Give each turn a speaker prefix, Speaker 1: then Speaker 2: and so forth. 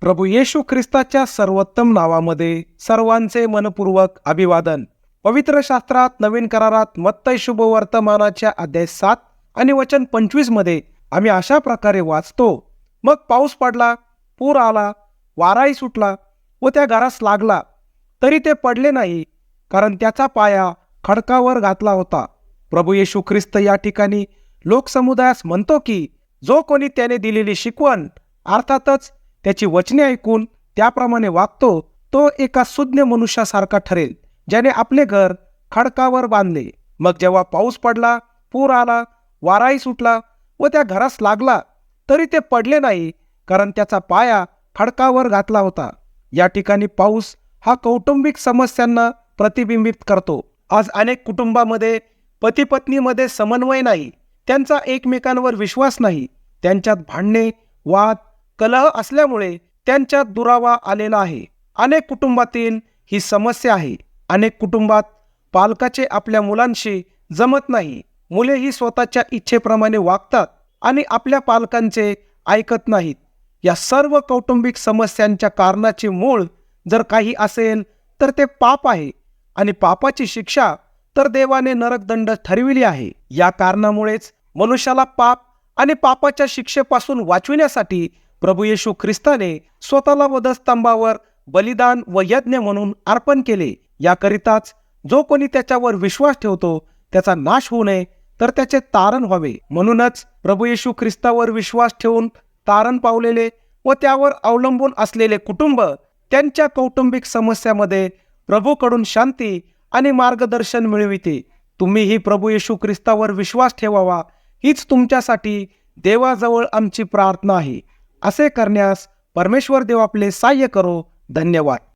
Speaker 1: प्रभू येशू ख्रिस्ताच्या सर्वोत्तम नावामध्ये सर्वांचे मनपूर्वक अभिवादन. पवित्र शास्त्रात नवीन करारात मत्तय शुभ वर्तमानाच्या अध्याय सात आणि वचन पंचवीसमध्ये आम्ही अशा प्रकारे वाचतो. मग पाऊस पडला पूर आला वाराही सुटला व त्या घरास लागला. तरी ते पडले नाही कारण त्याचा पाया खडकावर घातला होता. प्रभू येशू ख्रिस्त या ठिकाणी लोकसमुदायास म्हणतो की जो कोणी त्याने दिलेली शिकवण अर्थातच त्याची वचने ऐकून त्याप्रमाणे वागतो तो एका सुज्ञ मनुष्यासारखा ठरेल ज्याने आपले घर खडकावर बांधले. मग जेव्हा पाऊस पडला पूर आला वाराही सुटला व त्या घरास लागला तरी ते पडले नाही कारण त्याचा पाया खडकावर घातला होता. या ठिकाणी पाऊस हा कौटुंबिक समस्यांना प्रतिबिंबित करतो. आज अनेक कुटुंबामध्ये पती पत्नीमध्ये समन्वय नाही. त्यांचा एकमेकांवर विश्वास नाही. त्यांच्यात भांडणे वाद कलह असल्यामुळे त्यांच्यात दुरावा आलेला आहे. अनेक कुटुंबातील ही समस्या आहे. अनेक कुटुंबात पालकाचे आपल्या मुलांशी जमत नाही. मुले ही स्वतःच्या इच्छेप्रमाणे वागतात आणि आपल्या पालकांचे ऐकत नाहीत. या सर्व कौटुंबिक समस्यांच्या कारणाचे मूळ जर काही असेल तर ते पाप आहे आणि पापाची शिक्षा तर देवाने नरकदंड ठरविली आहे. या कारणामुळेच मनुष्याला पाप आणि पापाच्या शिक्षेपासून वाचविण्यासाठी प्रभू येशू ख्रिस्ताने स्वतःला वधस्तंभावर बलिदान व यज्ञ म्हणून अर्पण केले. याकरिताच जो कोणी त्याच्यावर विश्वास ठेवतो त्याचा नाश होऊ नये तर त्याचे तारण व्हावे. म्हणूनच प्रभू येशू ख्रिस्तावर विश्वास ठेवून तारण पावलेले व त्यावर अवलंबून असलेले कुटुंब त्यांच्या कौटुंबिक समस्यामध्ये प्रभूकडून शांती आणि मार्गदर्शन मिळविते. तुम्हीही प्रभू येशू ख्रिस्तावर विश्वास ठेवावा. हीच तुमच्यासाठी देवाजवळ आमची प्रार्थना आहे. असे करण्यास परमेश्वर देव आपले सहाय्य करो. धन्यवाद.